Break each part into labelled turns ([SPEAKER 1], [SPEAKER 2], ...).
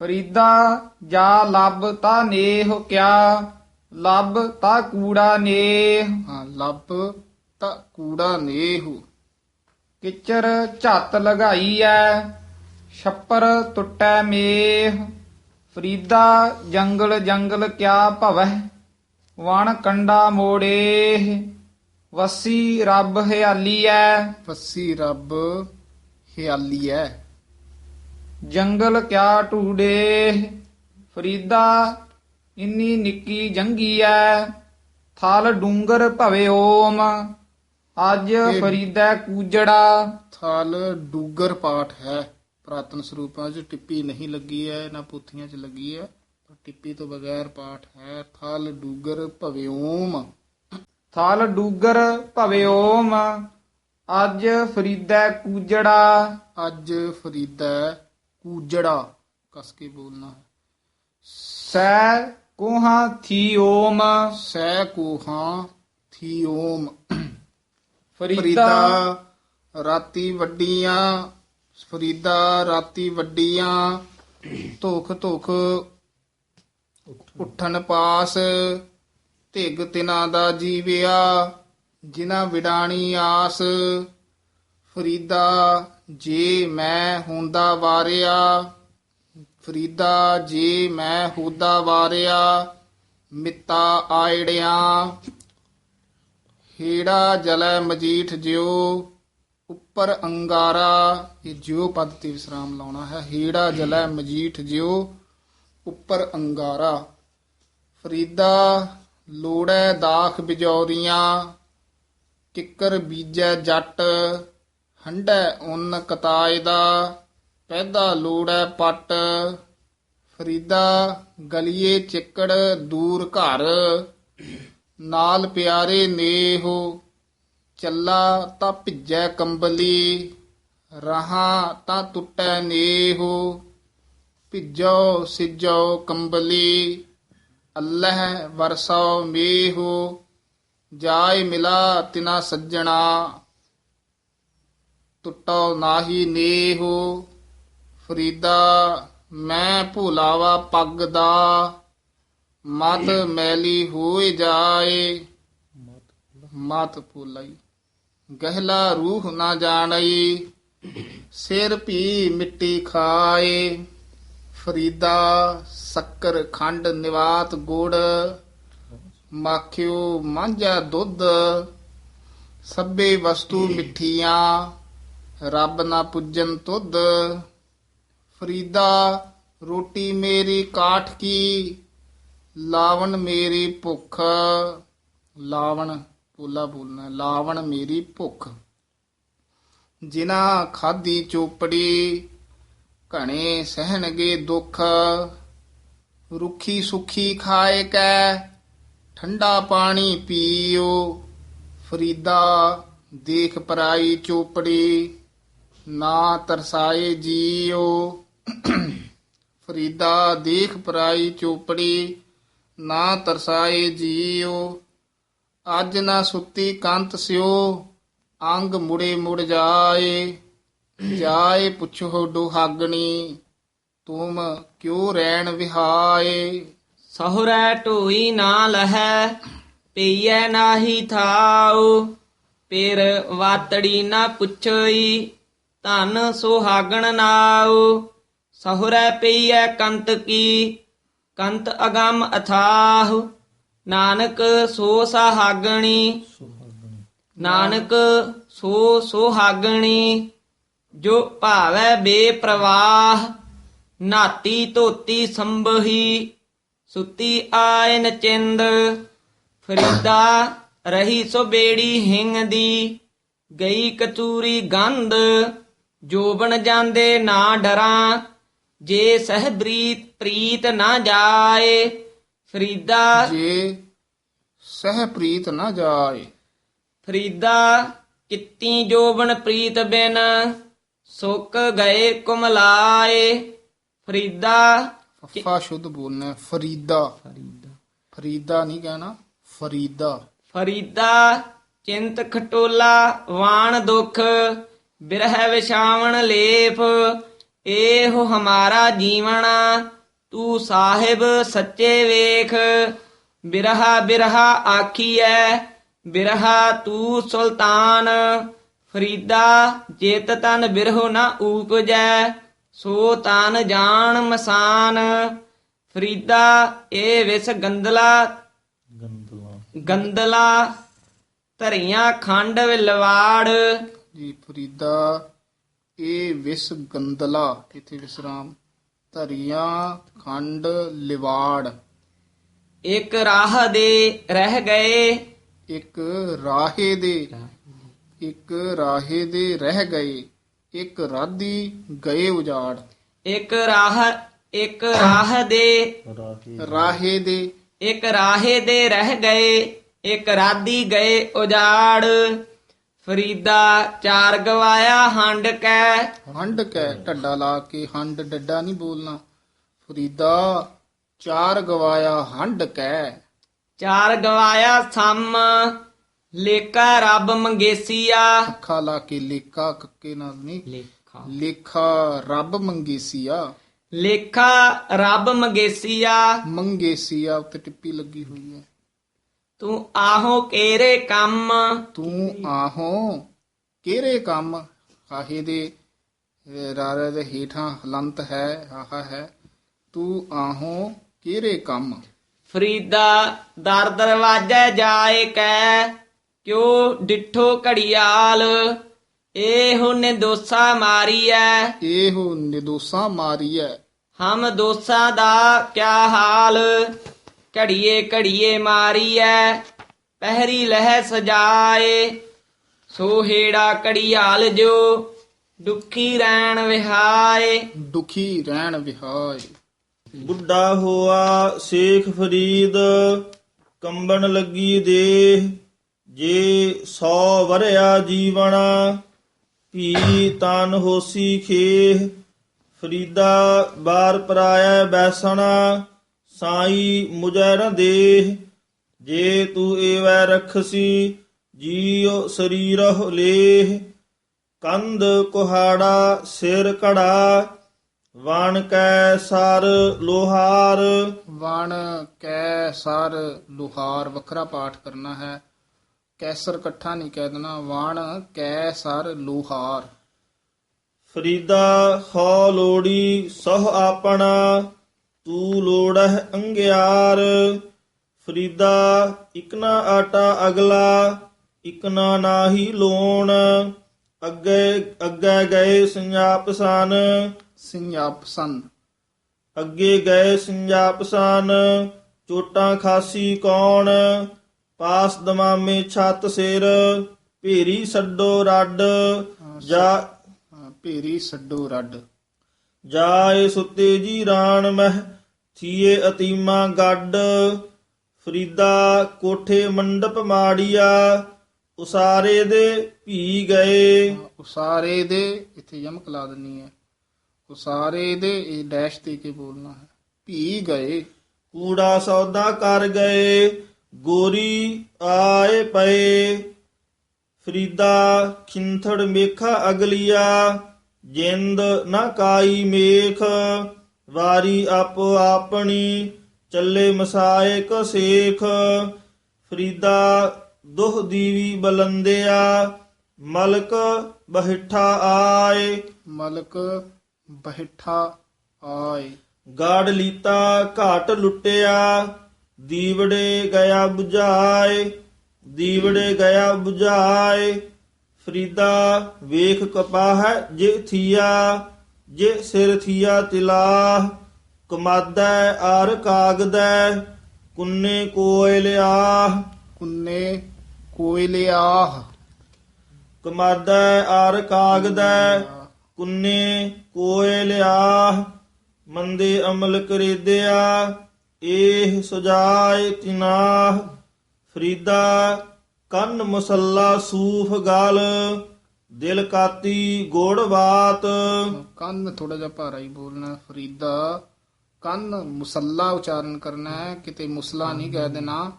[SPEAKER 1] ਫਰੀਦਾ ਜਾ ਲੱਭ ਤਾ ਨੇਹ ਕਿਆ ਲੱਭ ਤਾ ਕੂੜਾ ਨੇਹ।
[SPEAKER 2] ਹਾਂ ਲੱਭ ਤਾਂ ਕੂੜਾ ਨੇਹੁ।
[SPEAKER 1] ਕਿਚਰ ਝੱਤ ਲਗਾਈ ਐ ਛੱਪਰ ਟੁੱਟੈ ਮੇਹ। ਫਰੀਦਾ ਜੰਗਲ ਜੰਗਲ ਕਿਆ ਭਵਹਿ ਵਣ ਕੰਡਾ ਮੋੜੇ ਵਸੀ ਰੱਬ ਹਿਆਲੀ ਐ
[SPEAKER 2] ਫੱਸੀ ਰੱਬ ਹਿਆਲੀ ਐ
[SPEAKER 1] ਜੰਗਲ ਕਿਆ ਟੂੜੇ ਫਰੀਦਾ ਇੰਨੀ ਨਿੱਕੀ ਜੰਗੀ ਐ। ਥਲ ਡੂੰਗਰ ਭਵੇ ਓਮ। ਅੱਜ ਫਰੀਦਾ ਕੂਜੜਾ।
[SPEAKER 2] ਥਲ ਡੂਗਰ ਪਾਠ ਹੈ। ਪ੍ਰਾਤਨ ਸਰੂਪਾਂ 'ਚ ਟਿੱਪੀ ਨਹੀਂ ਲੱਗੀ ਹੈ ਨਾ ਪੁੱਥੀਆਂ 'ਚ ਲੱਗੀ ਹੈ ਪਰ ਟਿੱਪੀ ਤੋਂ ਬਗੈਰ ਪਾਠ ਹੈ। ਥਲ ਡੂਗਰ ਭਵਿਓਮ
[SPEAKER 1] ਥਲ ਡੂਗਰ ਭਵੇ ਓਮ। ਅੱਜ ਫਰੀਦਾ ਕੂਜੜਾ।
[SPEAKER 2] ਅੱਜ ਫਰੀਦਾ ਕੂਜੜਾ ਕਸ ਕੇ ਬੋਲਣਾ। ਹੈ
[SPEAKER 1] ਸੈ ਕੋਹਾਂ ਥੀ ਓਮ
[SPEAKER 2] ਸਹਿ ਕੋਹਾਂ ਥੀ ਓਮ
[SPEAKER 1] ਫਰੀਦਾ
[SPEAKER 2] ਫਰੀਦਾ ਰਾਤੀ ਵੱਡੀਆਂ ਫਰੀਦਾ ਰਾਤੀ ਵੱਡੀਆਂ ਧੋਖ ਧੋਖ ਉੱਠਣ ਪਾਸ ਧਿਗ ਤਿਨਾ ਦਾ ਜੀਵਿਆ ਜਿਨਾ ਵਿਡਾਣੀ ਆਸ ਫਰੀਦਾ ਜੇ ਮੈਂ ਹੁੰਦਾ ਵਾਰਿਆ, ਫਰੀਦਾ ਜੇ ਮੈਂ ਹੁਦਾ ਵਾਰਿਆ, ਮਿੱਤਾ ਆਇੜਿਆਂ। ਹੇੜਾ ਜਲੈ ਮਜੀਠ ਜਿਉ, ਉੱਪਰ ਅੰਗਾਰਾ। ਇਹ ਜਿਉ ਪਦ ਤੇ ਵਿਸਰਾਮ ਲਾਉਣਾ ਹੈ। ਹੇੜਾ ਜਲੈ ਮਜੀਠ ਜਿਉ, ਉੱਪਰ ਅੰਗਾਰਾ। ਫਰੀਦਾ ਲੋੜੈ ਦਾਖ ਬਿਜੌਰੀਆਂ, ਕਿੱਕਰ ਬੀਜੈ ਜੱਟ ਹੰਡੈ ਉਨ ਕਤਾਏ ਦਾ ਪੈਦਾ ਲੋੜੈ ਪੱਟ, ਫਰੀਦਾ ਗਲੀਏ ਚਿੱਕੜ ਦੂਰ ਘਰ, ਨਾਲ ਪਿਆਰੇ ਨੇਹੋ ਚੱਲਾ ਤਾਂ ਭਿੱਜੈ ਕੰਬਲੀ, ਰਹਾ ਤਾਂ ਟੁੱਟੈ ਨੇਹੋ ਭਿੱਜੋ ਸਿਜੋ ਕੰਬਲੀ, ਅੱਲਹ ਵਰਸੋ ਮੇਹੋ ਜਾਇ ਮਿਲਾ ਤਿਨਾ ਸੱਜਣਾ। ਟੁੱਟੋ ਨਾਹੀ ਨੇਹੋ ਫਰੀਦਾ ਮੈਂ ਭੁਲਾਵਾ ਪੱਗ ਦਾ ਮਤ ਮੈਲੀ ਹੋਏ ਜਾਏ। ਮਤ ਭੁਲਾਈ ਗਹਿਲਾ ਰੂਹ ਨਾ ਜਾਣਈ ਸਿਰ ਭੀ ਮਿੱਟੀ ਖਾਏ। ਫਰੀਦਾ ਸ਼ੱਕਰ ਖੰਡ ਨਿਵਾਤ ਗੁੜ ਮਾਖਿਓ ਮਾਂਝਾ ਦੁੱਧ ਸਭੇ ਵਸਤੂ ਮਿੱਠੀਆਂ। ਰੱਬ ਨਾ ਪੁੱਜਨ ਤੁਧ, ਫਰੀਦਾ ਰੋਟੀ ਮੇਰੀ ਕਾਠ ਕੀ, ਲਾਵਣ ਮੇਰੀ ਭੁੱਖ। ਲਾਵਣ, ਪੋਲਾ ਬੋਲਣਾ, ਲਾਵਣ ਮੇਰੀ ਭੁੱਖ। ਜਿਨਾ ਖਾਦੀ ਚੋਪੜੀ, ਘਣੇ ਸਹਿਣਗੇ ਦੁੱਖ। ਰੁੱਖੀ ਸੁਖੀ ਖਾਏ ਕੈ, ਠੰਡਾ ਪਾਣੀ ਪੀਓ। ਫਰੀਦਾ ਦੇਖ ਪਰਾਈ ਚੋਪੜੀ। ਨਾ ਤਰਸਾਏ ਜੀਓ ਫਰੀਦਾ ਦੇਖ ਪਰਾਈ ਚੋਪੜੀ, ਨਾ ਤਰਸਾਏ ਜੀਓ ਅੱਜ ਨਾ ਸੁੱਤੀ ਕੰਤ ਸਿਓ ਅੰਗ ਮੁੜੇ ਮੁੜ ਜਾਏ। ਜਾਏ ਪੁੱਛੋ ਦੁਹਾਗਣੀ ਤੁਮ ਕਿਉ ਰਹਿਣ ਵਿਹਾਏ?
[SPEAKER 3] ਸਹੁਰੈ ਢੋਈ ਨਾ ਲਹੈ, ਪਈਐ ਨਾਹੀ ਥਾਉ। ਪੇਰ ਵਾਤੜੀ ਨਾ ਪੁੱਛਈ ਧਨ ਸੁਹਾਗਣ ਨਾਉ, ਸਹੁਰੈ ਪਈਐ ਕੰਤ ਕੀ, ਕੰਤ ਅਗੰਮ ਅਥਾਹ। ਨਾਨਕ ਸੋ ਸਹਾਗਣੀ, ਨਾਨਕ ਸੋ ਸੁਹਾਗਣੀ, ਜੋ ਭਾਵੈ ਬੇਪਰਵਾਹ। ਨਾਤੀ ਧੋਤੀ ਸੰਭਹੀ, ਸੁਤੀ ਆਇਨ ਨਚਿੰਦ ਫਰੀਦਾ ਰਹੀ ਸੋ ਬੇੜੀ ਹਿੰਗ ਦੀ ਗਈ ਕਚੂਰੀ ਗੰਧ। ਜੋਬਨ ਜਾਂਦੇ ਨਾ ਡਰਾਂ ਜੇ ਸਹਿ ਬਰੀਤ ਪ੍ਰੀਤ ਨਾ ਜਾਏ ਫਰੀਦਾ
[SPEAKER 2] ਜੇ ਸਹਿ ਪ੍ਰੀਤ ਨਾ ਜਾਏ।
[SPEAKER 3] ਫਰੀਦਾ ਕਿੱਤੀ ਜੋਬਨ ਪ੍ਰੀਤ ਬਿਨ ਸੁੱਕ ਗਏ ਕੁਮਲਾਏ। ਫਰੀਦਾ
[SPEAKER 2] ਫੱਫਾ ਸ਼ੁੱਧ ਬੋਲਣਾ ਹੈ, ਫਰੀਦਾ। ਫਰੀਦਾ ਨਹੀਂ ਕਹਿਣਾ ਫਰੀਦਾ।
[SPEAKER 3] ਫਰੀਦਾ ਚਿੰਤ ਖਟੋਲਾ ਵਾਣ ਦੁਖ ਬਿਰਹਿ ਵਿਛਾਵਣ ਲੇਪ
[SPEAKER 4] ਇਹੋ ਹਮਾਰਾ ਜੀਵਣਾ ਤੂੰ ਸਾਹਿਬ ਸੱਚੇ ਵੇਖ। ਬਿਰਹਾ ਬਿਰਹਾ ਆਖੀਐ ਬਿਰਹਾ ਤੂੰ ਸੁਲਤਾਨ। ਫਰੀਦਾ ਜਿਤ ਤਨ ਬਿਰਹੋ ਨਾ ਊਪਜੈ ਸੋ ਤਨ ਜਾਣ ਮਸਾਨ। ਫਰੀਦਾ ਇਹ ਵਿਸ ਗੰਦਲਾ ਗੰਦਲਾ ਧਰੀਆਂ ਖੰਡ ਵਿਲਵਾੜ।
[SPEAKER 2] ਜੀ ਫਰੀਦਾ ਇਹ ਵਿਸ ਗੰਦਲਾ ਇਥੇ ਵਿਸਰਾਮ ਧਰੀਆਂ ਖੰਡ ਲਿਵਾੜ।
[SPEAKER 4] ਇੱਕ ਰਾਹ ਦੇ ਰਹਿ ਗਏ।
[SPEAKER 2] ਇੱਕ ਰਾਹੇ ਦੇ ਇੱਕ ਰਾਹੇ ਦੇ ਰਹਿ ਗਏ ਇੱਕ ਰਾਧੀ ਗਏ ਉਜਾੜ।
[SPEAKER 4] ਇੱਕ ਰਾਹ ਇੱਕ ਰਾਹ ਦੇ
[SPEAKER 2] ਰਾਹੇ ਦੇ।
[SPEAKER 4] ਇੱਕ ਰਾਹੇ ਦੇ ਰਹਿ ਗਏ ਇੱਕ ਰਾਦੀ ਗਏ ਉਜਾੜ। ਫਰੀਦਾ ਚਾਰ ਗਵਾਇਆ ਹੰਡ ਕੈ।
[SPEAKER 2] ਹੰਡ ਕੈ ਢੱਡਾ ਲਾ ਕੇ ਹੰਡ ਡੱਡਾ ਨਹੀਂ ਬੋਲਣਾ। ਫਰੀਦਾ ਚਾਰ ਗਵਾਇਆ ਹੰਡ ਕੈ।
[SPEAKER 4] ਚਾਰ ਗਵਾਇਆ ਸਮ ਲੇਕਾ ਰੱਬ ਮੰਗੇਸੀਆ।
[SPEAKER 2] ਅੱਖਾ ਲਾ ਕੇ ਲੇਖਾ ਕੱਕੇ ਨਾਲ ਨਹੀਂ।
[SPEAKER 4] ਲੇਖਾ।
[SPEAKER 2] ਲੇਖਾ ਰੱਬ ਮੰਗੇਸੀਆ।
[SPEAKER 4] ਲੇਖਾ ਰੱਬ ਮੰਗੇਸੀਆ।
[SPEAKER 2] ਮੰਗੇਸੀਆ ਉੱਤੇ ਟਿੱਪੀ ਲੱਗੀ ਹੋਈ ਹੈ।
[SPEAKER 4] ਤੂੰ ਆਹੋ ਕੇਰੇ ਕੰਮ?
[SPEAKER 2] ਤੂੰ ਆਹੋ ਕਿਹੜੇ ਕੰਮ? ਆਹੇ ਦੇ ਰਾਰੇ ਦੇ ਹੀਠਾਂ ਹਲੰਤ ਹੈ ਆਹਾ ਹੈ। ਤੂੰ ਆਹੋ ਕਿਹੜੇ ਕੰਮ?
[SPEAKER 4] ਫਰੀਦਾ ਦਰ ਦਰਵਾਜੇ ਜਾਏ ਕੈ ਕਿਉ ਡਿਠੋ ਘੜੀਆਲ? ਇਹੋ ਨੇ ਦੋਸਾ ਮਾਰੀਐ।
[SPEAKER 2] ਇਹੋ ਨਿਦੋਸਾ ਮਾਰੀਐ।
[SPEAKER 4] ਹਮ ਦੋਸਾ ਦਾ ਕਿਆ ਹਾਲ? ਘੜੀਏ ਘੜੀਏ ਮਾਰੀਐ ਪਹਿਰੀ ਲਹਿ ਸਜਾਏ ਸੋ ਹੇੜਾ ਘੜੀਆਲ ਜੋ ਦੁਖੀ ਰਹਿਣ ਵਿਹਾਏ।
[SPEAKER 2] ਦੁਖੀ ਰਹਿਣ ਵਿਹਾਏ।
[SPEAKER 3] ਬੁੱਢਾ ਹੋਆ ਸ਼ੇਖ ਫਰੀਦ ਕੰਬਣ ਲੱਗੀ ਦੇਹ। ਜੇ ਸੌ ਵਰਿਆ ਜੀਵਣਾ ਭੀ ਤਨ ਹੋਸੀ ਖੇਹ। ਫਰੀਦਾ ਬਾਰ ਪਰਾਇਆ ਬੈਸਣਾ ਸਾਈ ਮੁਜੈ ਨ ਦੇਹ ਜੇ ਤੂੰ ਏਵੈ ਰਖਸੀ ਜੀਉ ਸਰੀਰਹੁ ਲੇਹ। ਕੰਧ ਕੁਹਾੜਾ ਸਿਰ ਕੜਾ ਵਣ ਕੈ ਸਰ ਲੋਹਾਰ।
[SPEAKER 2] ਵਣ ਕੈ ਸਰ ਲੋਹਾਰ ਵੱਖਰਾ ਪਾਠ ਕਰਨਾ ਹੈ। ਕੈਸਰ ਇਕੱਠਾ ਨਹੀਂ ਕਹਿ ਦੇਣਾ ਵਣ ਕੈ ਸਰ ਲੋਹਾਰ।
[SPEAKER 3] ਫਰੀਦਾ ਹੋ ਲੋੜੀ ਸਹ ਆਪਣਾ। ਤੂੰ ਲੋੜਹਿ ਅੰਗਿਆਰ ਫਰੀਦਾ ਇਕਨਾ ਆਟਾ ਅਗਲਾ ਇਕਨਾ ਨਾਹੀ ਲੋਣ। ਅੱਗੇ ਅੱਗੇ ਗਏ ਸੰਜਾਪ ਸਨ।
[SPEAKER 2] ਸਿੰਘਾਪ ਸਨ।
[SPEAKER 3] ਅੱਗੇ ਗਏ ਸੰਜਾਪ ਸਨ। ਚੋਟਾਂ ਖਾਸੀ ਕੌਣ? ਪਾਸ ਦਮਾਮੇ ਛੱਤ ਸਿਰ ਭੇਰੀ ਛੱਡੋ ਰੱਡ। ਜਾ
[SPEAKER 2] ਭੇਰੀ ਛੱਡੋ ਰੱਡ।
[SPEAKER 3] ਜਾਏ ਸੁੱਤੇ ਜੀ ਰਾਣ ਮਹਿ ਥੀਏ ਅਤੀਮਾ ਗੱਡ ਫਰੀਦਾ ਕੋਠੇ ਮੰਡਪ ਮਾੜੀਆ ਉਸਾਰੇ ਦੇ ਭੀ ਗਏ।
[SPEAKER 2] ਉਸਾਰੇ ਦੇ ਇੱਥੇ ਯਮਕ ਲਾ ਦਿੰਨੀ ਹੈ ਉਸਾਰੇ ਦੇ ਇਹ ਡੈਸ਼ ਦੇ ਕੇ ਬੋਲਣਾ ਹੈ। ਭੀ ਗਏ।
[SPEAKER 3] ਕੂੜਾ ਸੌਦਾ ਕਰ ਗਏ ਗੋਰੀ ਆਏ ਪਏ। ਫਰੀਦਾ ਖਿੰਥੜ ਮੇਖਾ ਅਗਲੀਆ ਜਿੰਦ ਨਾ ਕਾਈ ਮੇਖ। ਵਾਰੀ ਆਪੋ ਆਪਣੀ ਚੱਲੇ ਮਸਾਏ ਕੋ ਸੇਖ। ਫਰੀਦਾ ਦੁਹ ਦੀਵੀ ਬਲੰਦਿਆ ਮਲਕ ਬਹਿਠਾ ਆਏ।
[SPEAKER 2] ਮਲਕ ਬਹਿਠਾ ਆਏ।
[SPEAKER 3] ਗਾੜ ਲੀਤਾ ਘਾਟ ਲੁੱਟਿਆ ਦੀਵੜੇ ਗਿਆ 부ਝਾਏ ਦੀਵੜੇ ਗਿਆ 부ਝਾਏ ਫਰੀਦਾ ਵੇਖ ਕਪਾਹ ਜੇ ਥੀਆ। ਜੇ ਸਿਰ ਥੀਆ ਤਿਲਾ ਕਮਾਦੈ ਆਰ ਕਾਗਦੈ ਕੁੰਨੇ ਕੋਇਲਿਆ
[SPEAKER 2] ਕੁੰਨੇ ਕੋਇਲਿਆਹ
[SPEAKER 3] ਕਮਾਦੈ ਆਰ ਕਾਗਦੈ ਕੁੰਨੇ ਕੋਇਲਿਆ ਮੰਦੇ ਅਮਲ ਕਰੀਦਿਆ ਏਹ ਸੁਜਾਏ ਤਿਨਾਹ। ਫਰੀਦਾ ਕੰਨ ਮੁਸੱਲਾ ਸੂਫ ਗਲ। ਦਿਲ ਕਾਤੀ ਗੋੜ ਬਾਤ।
[SPEAKER 2] ਕੰਨ ਥੋੜਾ ਜਿਹਾ ਭਾਰਾ ਹੀ ਬੋਲਣਾ। ਫਰੀਦਾ। ਕੰਨ ਮੁਸੱਲਾ ਉਚਾਰਨ ਕਰਨਾ ਹੈ ਕਿਤੇ ਮੁਸਲਾ ਨਹੀਂ ਕਹਿ ਦੇਣਾ।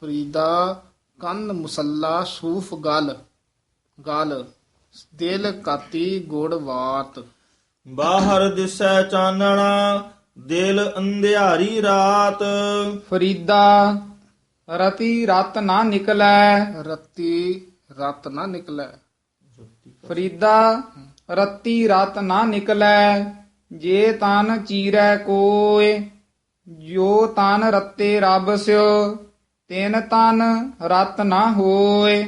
[SPEAKER 2] ਫਰੀਦਾ ਕੰਨ ਮੁਸੱਲਾ ਸੂਫ ਗਲ। ਗਲ। ਦਿਲ ਕਾਤੀ ਗੁੜ ਵਾਤ
[SPEAKER 3] ਬਾਹਰ ਦਿਸੈ ਚਾਨਣਾ ਦਿਲ ਅੰਧਿਆਰੀ ਰਾਤ।
[SPEAKER 1] ਫਰੀਦਾ ਰਤੀ ਰਤ ਨਾ ਨਿਕਲੈ।
[SPEAKER 2] ਰੱਤੀ ਰਤ ਨਾ ਨਿਕਲੈ।
[SPEAKER 1] ਫਰੀਦਾ ਰਤੀ ਰਤ ਨਾ ਨਿਕਲੈ ਜੇ ਤਨ ਚੀਰੈ ਕੋਏ ਜੋ ਤਨ ਰਤੇ ਰਬ ਸਿਓ ਤਿਨ ਤਨ ਰਤ ਨਾ ਹੋਏ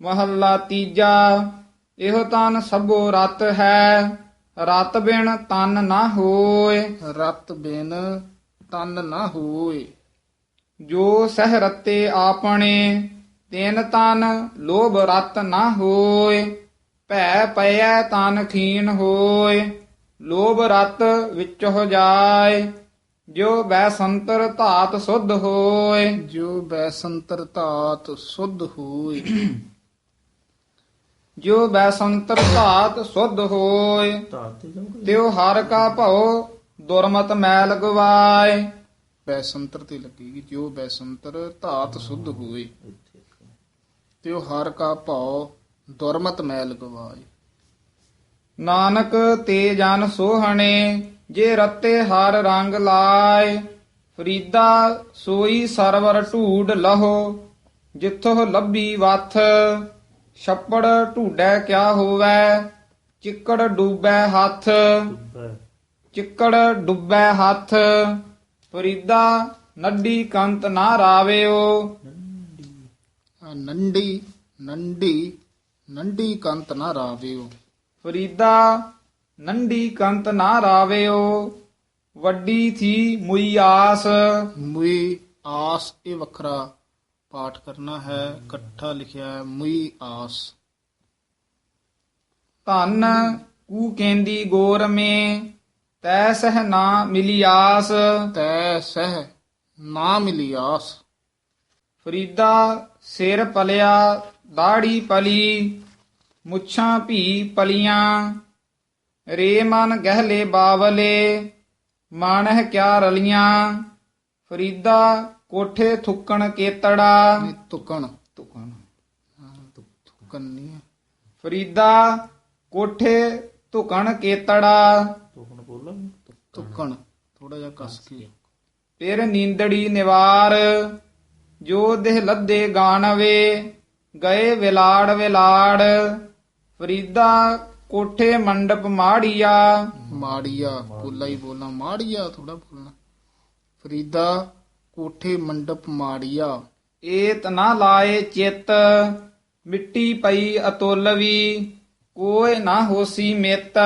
[SPEAKER 1] ਮਹੱਲਾ ਤੀਜਾ ਇਹੋ ਤਨ ਸਭੋ ਰਤ ਹੈ ਰਤ ਬਿਨ ਤਨ ਨਾ ਹੋਏ
[SPEAKER 2] ਰਤ ਬਿਨ ਤਨ ਨਾ ਹੋਏ
[SPEAKER 1] ਜੋ ਸਹਿ ਰਤੇ ਆਪਣੇ ਤਿਨ ਤਨ ਲੋਭ ਰਤ ਨਾ ਹੋਏ ਭੈ ਪਇਐ ਤਨ ਖੀਨ ਹੋਏ ਲੋਭ ਰਤ ਵਿੱਚ ਹੋ ਜਾਏ। ਜੋ ਬੈ ਸੰਤਰ ਧਾਤ ਸੁਧ ਹੋਏ।
[SPEAKER 2] ਜੋ ਬੈਸੰਤਰ ਧਾਤ ਸੁਧ ਹੋਏ।
[SPEAKER 1] ਜੋ ਬੈ ਸੰਤਰ ਧਾਤ ਸੁਧ ਹੋਏ ਤਿਉ ਹਰ ਕਾ ਭਉ ਦੁਰਮਤ ਮੈਲ ਗਵਾਏ।
[SPEAKER 2] ਬੈਸੰਤਰ ਤੇ ਲੱਗੇਗੀ ਜੋ ਬੈਸੰਤਰ ਧਾਤ ਸੁਧ ਹੋਏ। ਤੇ ਉਹ ਹਰ ਕਾ ਭਾਉ ਦੁਰਮਤ ਮੈਲ ਗਵਾਏ।
[SPEAKER 1] ਨਾਨਕ ਤੇ ਜਨ ਸੋਹਣੇ ਜੇ ਰਤੇ ਹਰ ਰੰਗ ਲਾਏ ਫਰੀਦਾ ਸੋਈ ਸਰਵਰ ਢੂਡ ਲਹੋ ਜਿੱਥੋਂ ਲੱਭੀ ਵਥ ਛੱਪੜ ਢੂਡੈ ਕਿਆ ਹੋਵੈ ਚਿੱਕੜ ਡੂਬੈ ਹੱਥ ਚਿੱਕੜ ਡੁੱਬੈ ਹੱਥ ਫਰੀਦਾ ਨੱਡੀ ਕੰਤ ਨਾ ਰਾਵਿਓ।
[SPEAKER 2] ਆ ਨੰਡੀ ਨੰਡੀ ਨੰਡੀ ਕੰਤ ਨਾ ਰਾਵਿਓ।
[SPEAKER 1] ਫਰੀਦਾ ਨੰਡੀ ਕੰਤ ਨਾ ਰਾਵਿਓ ਵੱਡੀ ਥੀ ਮੁਈ ਆਸ।
[SPEAKER 2] ਮੁਈ ਆਸ ਇਹ ਵੱਖਰਾ ਪਾਠ ਕਰਨਾ ਹੈ ਇਕੱਠਾ ਲਿਖਿਆ ਹੈ ਮੁਈ ਆਸ।
[SPEAKER 1] ਧਨ ਕੂ ਕੇਂਦੀ ਗੋਰ ਮੇ ਤੈ ਸਹ ਨਾ ਮਿਲੀ ਆਸ।
[SPEAKER 2] ਤੈ ਸਹਿ ਨਾ ਮਿਲੀ ਆਸ।
[SPEAKER 1] ਫਰੀਦਾ ਸਿਰ ਪਲਿਆ ਦਾੜੀ ਪਲੀ ਮੁੱਛਾਂ ਭੀ ਪਲੀਆਂ ਰੇ ਮਨ ਗਹਿਲੇ ਬਾਵਲੇ ਮਾਨਹ ਕਿਆ ਰਲੀਆਂ ਫਰੀਦਾ ਕੋਠੇ ਥੁੱਕਣ ਕੇਤੜਾ।
[SPEAKER 2] ਇਹ ਤੁਕਣ
[SPEAKER 1] ਤੁਕਣ
[SPEAKER 2] ਤੁਕਣ ਨਹੀਂ ਹੈ
[SPEAKER 1] ਫਰੀਦਾ ਕੋਠੇ ਧੁਕਣ ਕੇਤੜਾ।
[SPEAKER 3] ਤੋਕਣ ਬੋਲਾਂ
[SPEAKER 2] ਤੁਕਣ ਥੋੜਾ ਜਿਹਾ ਕਸ ਕੇ।
[SPEAKER 1] ਫਿਰ ਨੀਂਦੜੀ ਨਿਵਾਰ ਜੋ ਦੇਹ ਲੱਦੇ ਗਾਣਵੇ ਗਏ ਵਿਲਾੜ ਵਿਲਾੜ ਫਰੀਦਾ ਕੋਠੇ ਮੰਡਪ ਮਾੜੀਆ।
[SPEAKER 2] ਮਾੜੀਆ ਪੋਲਾ ਹੀ ਬੋਲਣਾ ਮਾੜੀਆ ਥੋੜਾ ਬੋਲਣਾ। ਫਰੀਦਾ ਕੋਠੇ ਮੰਡਪ ਮਾੜੀਆ।
[SPEAKER 1] ਏਤ ਨਾ ਲਾਏ ਚਿੱਤ ਮਿੱਟੀ ਪਈ ਅਤੁਲਵੀ ਕੋਏ ਨਾ ਹੋਸੀ ਮਿੱਤ।